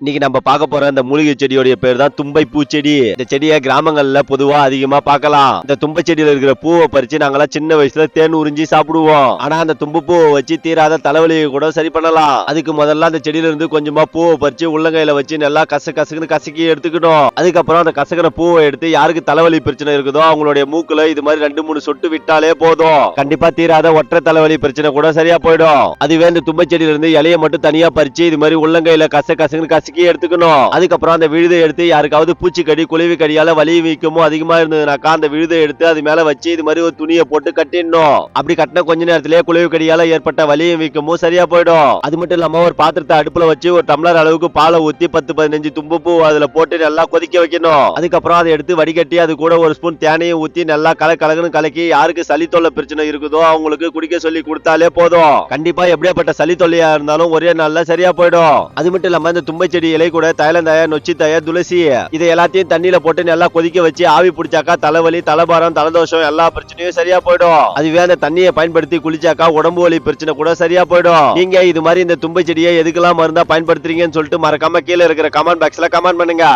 இன்னைக்கு நம்ம பார்க்க போற இந்த மூலிகை செடியோடைய பேர் தான் தும்பை பூச்செடி இந்த செடியை கிராமங்கள்ல பொதுவா அதிகமா பார்க்கலாம். இந்த தும்பை செடியில இருக்கிற பூவை பறிச்சு நாங்கெல்லாம் சின்ன வயசுல தேன் உறிஞ்சி சாப்பிடுவோம். ஆனா அந்த தும்பு பூவை வச்சு தீராத தலைவலியை கூட சரி பண்ணலாம். அதுக்கு முதல்ல அந்த செடியில இருந்து கொஞ்சமா பூவை பறிச்சு உள்ளங்கையில வச்சு நல்லா கச கசக்குன்னு கசக்கி எடுத்துக்கணும் அதுக்கப்புறம் அந்த கசக்கிற பூவை எடுத்து யாருக்கு தலைவலி பிரச்சனை இருக்குதோ அவங்களுடைய மூக்குல இது மாதிரி ரெண்டு மூணு சொட்டு விட்டாலே போதும். கண்டிப்பா தீராத ஒற்றை தலைவலி பிரச்சனை கூட சரியா போயிடும். அதுவே இந்த தும்பை செடியில இருந்து இலையை மட்டும் தனியா பறிச்சு இது மாதிரி உள்ளங்கையில கச கசக்குன்னு கசக்கி எடுத்துக்கணும். அதுக்கப்புறம் அந்த விழுதை எடுத்து யாருக்காவது பூச்சிக்கடி குருவி கடியால வலி வீக்கமும் அதிகமா இருந்ததுனாக்கா அந்த விழுதை எடுத்து அது மேல வச்சு இது மாதிரி ஒரு துணியை போட்டு கட்டிடணும். அப்படி கட்டின கொஞ்ச நேரத்திலேயே குளிவு கடியால ஏற்பட்ட வலியும் வீக்கமும் சரியா போயிடும். அது மட்டும் இல்லாம ஒரு பாத்திரத்தை அடுப்புல வச்சு ஒரு டம்ளர் அளவுக்கு பாலை ஊத்தி பத்து பதினஞ்சு தும்பு பூ அதுல போட்டு நல்லா கொதிக்க வைக்கணும். அதுக்கப்புறம் அதை எடுத்து வடிகட்டி அது கூட ஒரு ஸ்பூன் தேனையும் ஊத்தி நல்லா கல கலகுன்னு கலக்கி யாருக்கு சளி தொல்லை பிரச்சனை இருக்குதோ அவங்களுக்கு குடிக்க சொல்லி கொடுத்தாலே போதும். கண்டிப்பா எப்படியாப்பட்ட சளி தொல்லையா இருந்தாலும் ஒரே நாள்ல சரியா போயிடும். அது மட்டும் இல்லாம இந்த தும்பை செடி இலை கூட தைலந்தாய நொச்சி துளசி இதை எல்லாத்தையும் தண்ணியில போட்டு நல்லா கொதிக்க வச்சு ஆவி பிடிச்சாக்கா தலைவலி தலைபாரம் தலதோஷம் எல்லா பிரச்சனையும் சரியா போயிடும். அதுவே அந்த தண்ணியை பயன்படுத்தி குளிச்சாக்கா உடம்பு வலி பிரச்சனை கூட சரியா போயிடும். நீங்க இது மாதிரி இந்த தும்பை செடியை எதுக்கெல்லாம் மருந்தா பயன்படுத்துறீங்கன்னு சொல்லிட்டு மறக்காம கீழே இருக்கிற கமெண்ட் பாக்ஸ்ல கமெண்ட் பண்ணுங்க.